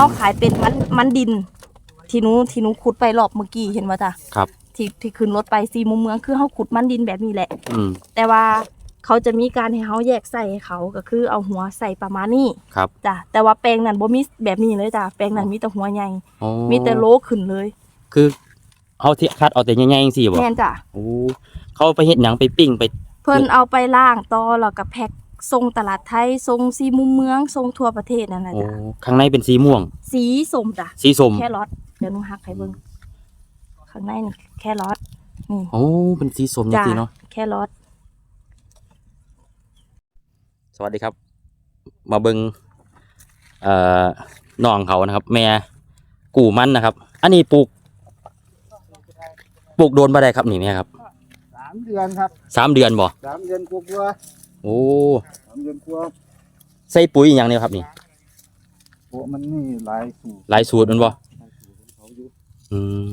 เขาขายเป็นมันมันดิน ที่หนูที่หนูขุดไปรอบเมื่อกี้เห็นว่าจ้ะครับ ที่ที่ขึ้นรถไปซีมุมเมืองคือเขาขุดมันดินแบบนี้แหละ อืมแต่ว่าเขาจะมีการให้เขาแยกใส่ให้เขาก็คือเอาหัวใส่ประมาณนี้ครับจ้ะแต่ว่าแปลงนั้นบ่มีแบบนี้เลยจ้ะแปลงนั้นมีแต่หัวใหญ่อ๋อมีแต่โลขึ้นเลยคือเขาที่คัดเอาแต่ใหญ่ๆจังซี่บ่แม่นจ้ะ โอ้เขาไปเฮ็ดหยังไปปิ้งไป เพิ่นเอาไปล่างต่อแล้วก็แพ็ค ส่งตลาดไทยส่งซีมุมเมืองส่งทั่วประเทศนั่นแหละโอ้จ้ะข้างในเป็นสีม่วง สีส้มจ้ะสีส้มแค่รอทเดี๋ยวหนูหักให้เบิ่งข้างในนี่แค่รอทนี่โอ้เป็นสีส้มจังจ้ะซี่เนาะ แค่รอท สวัสดีครับ มาเบิงเอ่อน้องเขานะครับ แม่กู่มันนะครับ อันนี้ปลูกปลูกโดนบ่ได้ครับนี่แม่ครับสามเดือนครับสามเดือนบ่สามเดือนกว่า โอ้ๆสามเดือนกว่าใส่ปุ๋ยอหย่างเนี้ครับนี่โอ้มันนี่หลายสูตรหลายสูตรแมันบ่หลายสูตรของเขาอยู่อืม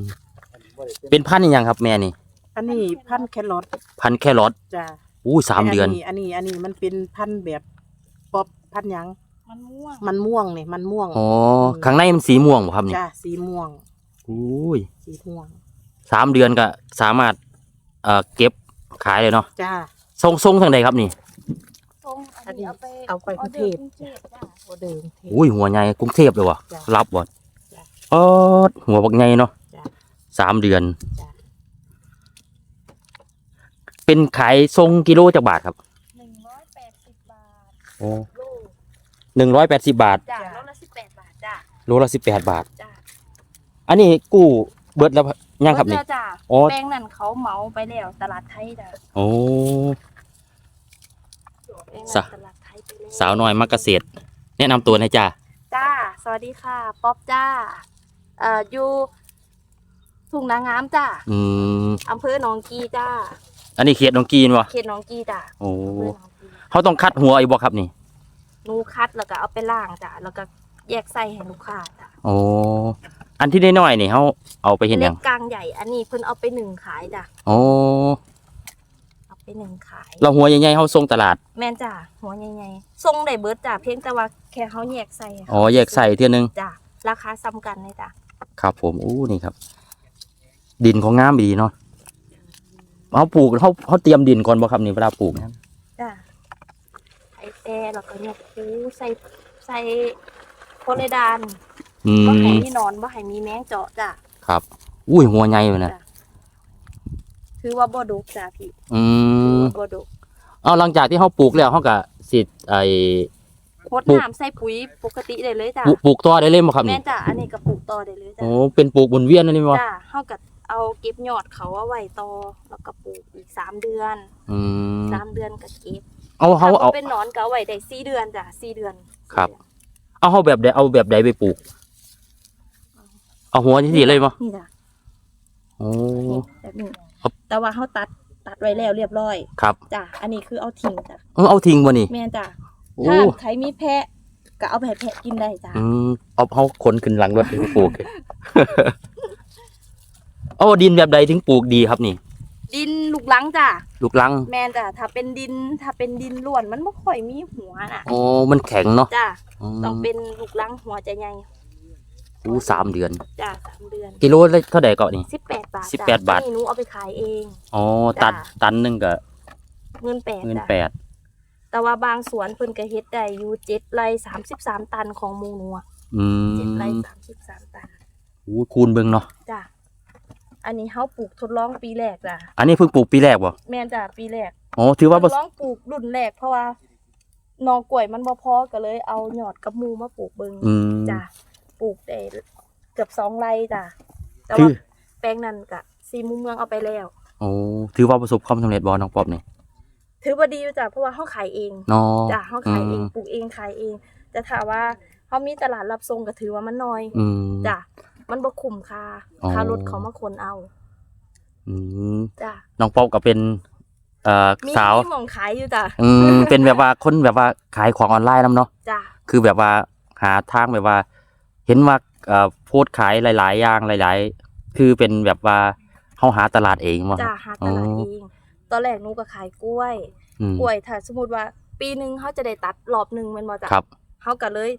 อันนี้บ่ได้เป็นเป็นพันธุ์อหย่างครับแม่นี่ อันนี้พันธุ์แครอทพันธุ์แครอทจ้ะอู้สามเดือน อันนี้อันนี้มันเป็นพันธุ์แบบป๊อปพันธุ์หยัง มันม่วงมันม่วงนี่มันม่วง อ๋อ ข้างในมันสีม่วงบ่ครับนี่จ้ะสีม่วงอุ้ยสีม่วง สามเดือนก็สามารถเอ่อเก็บขายเลยเนาะจ้าทรงทรงทางใดครับนี่ ส้มอันนี้เอาไปเอาไปกรุงเทพออดอร์กรุงเทพจ้ะโอเดิมเทอุ้ยหัวใหญ่กรุงเทพเลยวะจ้ะรับบ่จ้ะเออหัวบักใหญ่เนาะจ้ะสามเดือน จ้ะ เป็นขายทรงกิโลจากบาทครับหนึ่งร้อยแปดสิบบาทโอ้โลหนึ่งร้อยแปดสิบาทจ้ะโลละสิบแปดบาทจ้ะโลละสิบแปดบาท จ้ะอันนี้กู้เบิดแล้วยังครับนี่เบิดแล้วจ้ะอ๋อ แป้งนั่นเขาเหมาไปแล้วตลาดไทยจ้ะโอ้แป้ง สะนั่นตลาดไทยไปแล้วสาวน้อยมักเกษตรแนะนำตัวหนะจ้าจ้า สวัสดีค่ะ ป๊อปจ้า เอ่ออยู่ทุ่งนางามจ้าอืมอำเภอหนองกีจ้า อันนี้เขียดน้องกีนวะเขตหนองกีจ้าโอ้อำเภอหนองกีเขาต้องคัดหัวอีกบ่ครับนี่หนูคัดแล้วก็เอาไปล่างจ้าแล้วก็แยกไส้ให้ลูกค้าจ้าโอ้อันที่น้อยๆนี่เขาเอาไปเห็นหเล็ยังกกลางใหญ่ อันนี้เพิ่นเอาไปหนึ่งขายจ้าโอ้เอา ไปหนึ่งขาย เราหัวใหญ่ๆเขาส่งตลาด แม่นจ้าหัวใหญ่ๆทรงได้เบิดจ้าเพียงแต่ว่าแค่เขาแยกไส้ให้อ๋อแยกใส่เท่านึงจ้าราคาซ้ำกันเลยจ้าครับ ผมอู้นี่ครับ ดินของงามดีเนาะเขาปลูกเขาเขาเตรียมดินก่อนบ่ครับนี่เวลาปลูกนะครับจ้าไถแต่แล้วก็ยกคูใส่ใส่โพลิดานอืบ่ให้มมีหนอนบ่ให้มีแมงเจาะจ้ะครับ อุ้ยหัวใหญ่เลยนะจ้ะ ถือว่าบ่ดุจ้ะพี่อืถือมว่าบ่ดุเอาหลังจากที่เขาปลูกแล้วเขาก็สิไอพดปลูกน้ำใส่ปุ๋ยปกติได้เลยจ้ะปลูกปลูกต่อได้เลยบ่ครับแม่นี่นจ้ะอันนี้ก็ปลูกต่อได้เลยจ้ะโอ้เป็นปลูกบนเวียนนั่นนี่บ่จ้ะเฮาก็เอาเก็บยอดเขาเอาไว้ต่อแล้วก็ปลูกอีกสามเดือนอืมสามเดือนก็เก็บเอาเขาถ้เอาบ่เป็นหนอนก็เอาไว้ได้สี่เดือนจ้ะสี่เดือนครับ เอาเขาแบบใดเอาแบบใดไปปลูก เอาหัวที่ดีเลยบ่นี่จ้ะโอ้ แบบนี้ครับ แต่ว่าเฮาตัดตัดไว้แล้วเรียบร้อยครับจ้ะอันนี้คือเอาทิ้งจ้ะเออเอาทิ้งบ่นี่ แม่นจ้ะโอ้ ถ้าใครมีแพะก็เอาไปให้แพะกินได้จ้ะอืมเอาเขาขนขึ้นหลังรถไปปลูก เอาดินแบบใดถึงปลูกดีครับนี่ ดินลูกหลังจ้ะลูกลังแม่นจ้ะถ้าเป็นดินถ้าเป็นดินล้วนมันไม่ค่อยมีหัวน่ะ โอ้มันแข็งเนาะจ้ะอืมต้องเป็นลูกหลังหัวจะใหญ่ อู้สามเดือน จ้ะสามเดือนกิโลละเท่าไหร่เกาะนี่ สิบแปดบาทสิบแปดบาท นี่หนูเอาไปขายเอง อ๋อตันจ้ะ ตันหนึ่งก็เงินแปดเงินจ้ะแปดแต่ว่าบางสวนเพิ่นก็เฮ็ดได้อยู่เจ็ดไร่สามสิบสามตันของหมูหนัวอืเจ็ดไร่มสามสิบสามตันอู้คูณเบิ่งเนาะจ้ะอันนี้เฮาปลูกทดลองปีแรกจ้ะอันนี้เพิ่งปลูกปีแรกบ่แม่นจ้ะปีแรก อ๋อถือว่าทบ่ดลองปลูกรุ่นแรกเพราะว่าหนอกล้วยมันบ่พอก็เลยเอาหยอดกับหมูมาปลูกเบิ่งอืมจ้ะ ปลูกได้เกือบสองไร่จ้ะแต่ถืว่าอแปลงนั้นกะซีมุมเมืองเอาไปแล้ว โอ้ถือว่าประสบความสำเร็จบ่น้องป๊อบนี่ถือว่าดีอยู่จ้ะเพราะว่าเขาขายเองเนาะจ้ะเขาขายเองมปลูกเองขายเอง แต่ถามว่าเขามีตลาดรับส่งก็ถือว่ามันน้อยอืม จ้ะมันบ่คุ้มค่าอ๋อ ค่ารถเขามาคนเอาอืมจ้ะน้องป๊อบก็เป็นเอ่อมีสาว มีหมองขายอยู่จ้ะอืมเป็นแบบว่าคนแบบว่าขายของออนไลน์นํเนาะ จ้ะคือแบบว่าหาทางแบบว่า เห็นว่าเอ่อโพสต์ขายหลาย ๆ อย่างหลาย ๆ คือเป็นแบบว่าเฮาหาตลาดเองว่าจ้ะหาตลาดเองตอนแรกหนูก็ขายกล้วยอืมกล้วยถ้าสมมติว่า ปีหนึ่งเขาจะได้ตัดรอบหนึ่งแมันบ่จ้ะครับเขาก็เลย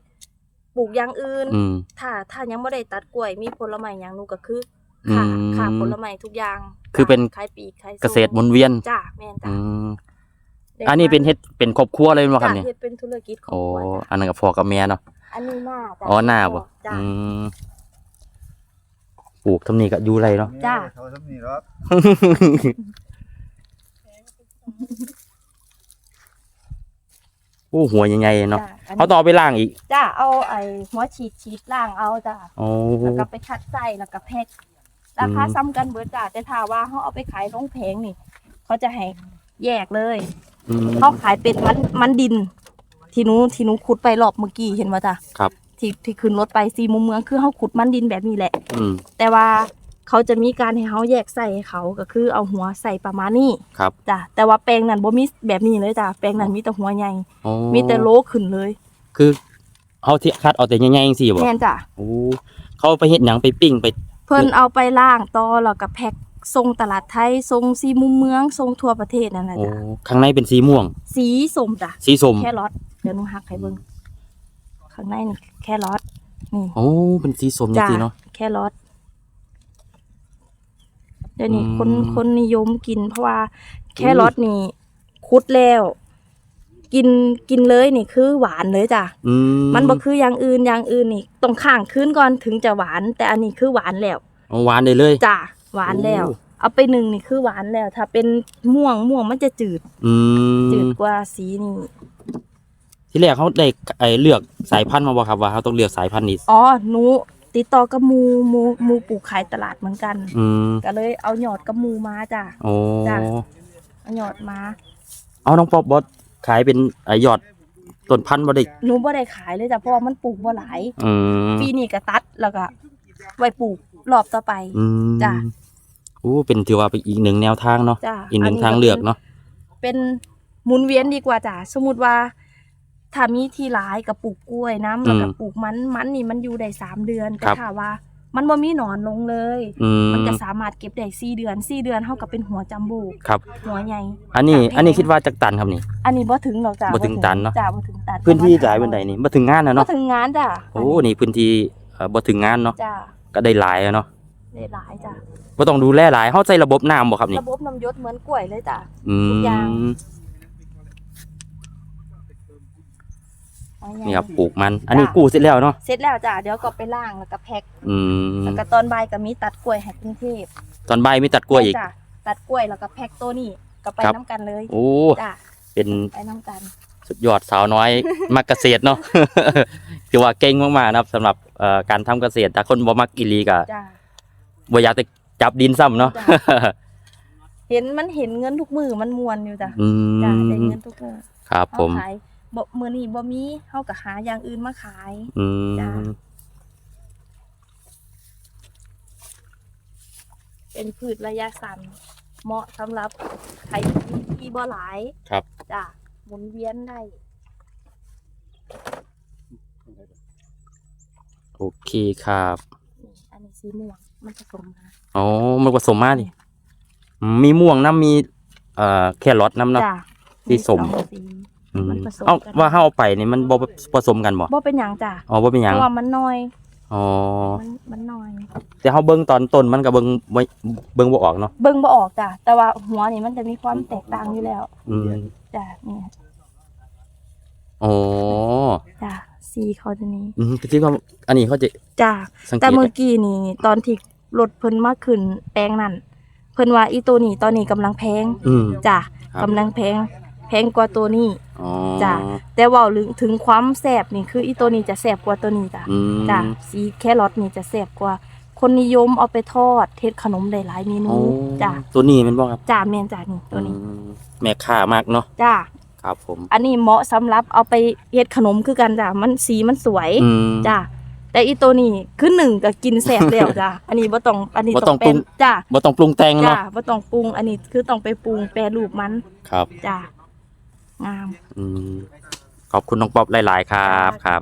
ปปลูกอย่างอื่นอืมถ้าถ้ายังบ่ได้ตัดกล้วยมีผลไม้อย่างหนูก็คืออืขามขาผลไม้ทุกอย่าง คือเป็นขายปีกขายส่งเกษตรหมุนเวียนจ้าแม่นจ้าอืมอันนี้เป็นเฮ็ดเป็นครอบครัวเลยมั้งครับจ้าเนี่ยเฮ็ดเป็นธุรกิจของโอ้ครัวจ้ะอันนั้นกับพ่อกับแม่เนาะ อันนี้หน้าจ้ะอ๋อหน้าบ่จ้าอืมปลูกทำนี่ก็อยู่ไรเนาะ จ้ะ เขาทำนี่แล้วโอ้หัวใหญ่ๆเนาะจ้ะอันเขานี้ต่อไปล่างอีกจ้าเอาไอ้หัวฉีดฉีดล่างเอาจ้าโอ้ แล้วก็ไปคัดไส้แล้วก็แพ็คราคาอืม ซ้ำกันเบิดจ้าแต่ถ้าว่าเขาเอาไปขายลงแผงนี่ เขาจะให้แยกเลยอืมเขาขายเป็นมันมันดิน ที่หนูที่หนูขุดไปรอบเมื่อกี้เห็นว่าจ้ะครับ ที่ที่ขึ้นรถไปซีมุมเมืองคือเขาขุดมันดินแบบนี้แหละ อืมแต่ว่าเขาจะมีการให้เขาแยกใส่ให้เขาก็คือเอาหัวใส่ประมาณนี้ครับจ้ะแต่ว่าแปลงนั้นบ่มีแบบนี้เลยจ้ะแปลงนั้นมีแต่หัวใหญ่โอ้มีแต่โลขึ้นเลยคือเขาที่คัดเอาแต่ใหญ่ๆจังซี่บ่แม่นจ้ะ โอ้เขาไปเฮ็ดหยังไปปิ้งไป เพิ่นเอาไปล่างต่อแล้วก็แพ็ค ส่งตลาดไทยส่งซีมุมเมืองส่งทั่วประเทศนั่นแหละโอ้จ้ะข้างในเป็นสีม่วง สีส้มจ้ะสีส้มแค่รอทเดี๋ยวหนูหักให้เบิ่งข้างในนี่แค่รอทนี่โอ้เป็นสีส้มจังจ้ะซี่เนาะ แค่รอทเดี๋ยวนี้อืมคนคนนิยมกิน เพราะว่า แค่รอทนี่คุดแล้ว กินกินเลยนี่คือหวานเลยจ้ะ อืมมันบ่คืออย่างอื่นอย่างอื่นนี่ต้องข้างคืนก่อนถึงจะหวาน แต่อันนี้คือหวานแล้ว เอาหวานได้เลย จ้ะ หวานแล้ว โอ้ เอาไปหนึ่งนี่คือหวานแล้ว ถ้าเป็นม่วงม่วงมันจะจืด อืมจืดกว่าสีนี่ที่แรกเขาได้ไอ้เลือกสายพันธุ์มาบ่ครับว่าเขาต้องเลือกสายพันธุ์นี้ อ๋อหนูติดต่อกับหมูหมูหมูปลูกขายตลาดเหมือนกัน อืมก็เลยเอาหยอดกับหมูมาจ้ะ โอ้จ้ะ เอาหยอดมาเอาน้องป๊อปบอสขายเป็นไอ้ยอดต้นพันธุ์บ่ได้หนูบ่ได้ขายเลยจ้ะเพราะว่ามันปลูกบ่หลาย อืมปีนี้ก็ตัดแล้วก็ไว้ปลูก รอบต่อไป อืมจ้ะ โอ้เป็นถือว่าเป็นอีกหนึ่งแนวทางเนาะจ้ะอีกหนึ่งอัทางเลือกเนาะเป็นหมุนเวียนดีกว่าจ้ะสมมุติว่าถ้ามีที่หลายกับปลูกกล้วยน้ำแล้วก็ปลูกมันมันนี่มันอยู่ได้สามเดือนแต่ถ้าว่า มันบ่มีหนอนลงเลย อืมมันก็สามารถเก็บได้สี่เดือนสี่เดือนเท่ากับเป็นหัวจัมโบ้ครับ หัวใหญ่ อันนี้จ้ะอันนี้คิดว่าจักตันครับนี่ อันนี้บ่ถึงหรอกจ้ะบ่ถึงตันเนอะจ้ะบ่ถึงตันพื้นที่จ่ายเป็นใดนี่บ่ถึงงานนะบ่เนาะถึงงานจ้ะโอ้นี่พื้นที่เอ่อบ่ถึงงานเนาะจ้ะ ก็ได้หลายอะเนาะได้หลายจ้ะบ่ต้องดูแลหลายเฮาใช้ระบบน้ำบ่ครับนี่ระบบน้ำยศเหมือนกล้วยเลยจ้ะ อืทุกอย่างมหัวใหญ่นี่ครับปลูกมัน อันนี้จ้ะกู้เสร็จแล้วเนาะเสร็จแล้วจ้ะเดี๋ยวก็ไปล่างแล้วก็แพ็คอืมแล้วก็ตอนบ่ายก็มีตัดกล้วยให้กรุงเทพตอนบ่ายมีตัดกล้วยอีก จ้ะตัดกล้วยแล้วก็แพ็คตัวนี้ก็ไปครับ น้ำกันเลยโอ้ จ้ะเป็นไปน้ำกัน สุดยอดสาวน้อยมักเกษตรเนาะ ถือว่าเก่งมากๆนะครับสำหรับเอ่อการทำเกษตรแต่คนบ่มักอีหลีก็จ้ะบ่อยากจะจับดินซ้ำเนาะจ้ะเห็นมันเห็นเงินทุกมือมันมวนอยู่จ้ะอืจ้ะได้มเงินทุกมือครับผมเฮาขายบ่มื้อนี้บ่มีเฮาก็หาอย่างอื่นมาขาย อืจ้ะ มเป็นพืชระยะสั้นเหมาะสำหรับใครที่บ่หลายครับ จ้ะ หมุนเวียนได้โอเคครับนี่อันนี้สีม่วงมันผสมมาอ๋อมันผสมมาดิอืมมีม่วงน้ำมีเอ่อแครอทน้ำเนาะ จ้ะสีส้มสองสี อืมมันผสมเอ้ากันว่าเฮาเอาไปนี่มันบ่ผสมกันบ่บ่เป็นหยังจ้ะอ๋อบ่เป็นหเพยังราะว่ามันน้อย อ๋อมันมันน้อยแต่เฮาเบิ่งตอนต้นมันก็เบิ่งบ่เบิ่งบ่ออกเนาะเบิ่งบ่ออกจ้ะแต่ว่าหัวนี่มันจะมีความแตกต่างอยู่แล้วอืมจ้ะนี่อ๋อจ้ะสีเขาจะนี้อืมก็คิดว่าอันนี้เขาจะจ้ะสังเกแต่ตเมื่อกี้นี่ตอนที่รถเพิ่นมาขึ้นแปลงนั่นเพิ่นว่าอีตัวนี้ตอนนี้กำลังแพงอืม จ้ะครับ กำลังแพงแพงกว่าตัวนี้ อ๋อจ้ะแต่เว่าถึงถึงความแซ่บนี่คืออีตัวนี้จะแซ่บกว่าตัวนี้จ้ะอืมจ้ะสีแครอทนี่จะแซ่บกว่า คนนิยมเอาไปทอดเทศขนมได้หลายเมนูโอ้จ้ะตัวนี้แมันบ่ครับจ้ะแม่นจ้ะนี่ตัวนี้อืมแม่ค้ามากเนาะจ้ะครับผมอันนี้เหมาะสำหรับเอาไปเฮ็ดขนมคือกันจ้ะมันสีมันสวยอืม จ้ะแต่อีตัวนี้คือหนึ่งก็กินแซ่บแล้วจ้ะอันนี้บ่ต้องอันนี้บ่ต้ต้อองงเป็นปรุงจ้ะบ่ต้องปรุงแต่งจ้ะเนาะบ่ต้องปรุงอันนี้คือต้องไปปรุงแปรรูปมันครับ จ้ะ งาม อืมขอบคุณน้องป๊อบหลาย ๆ ครับ ครับ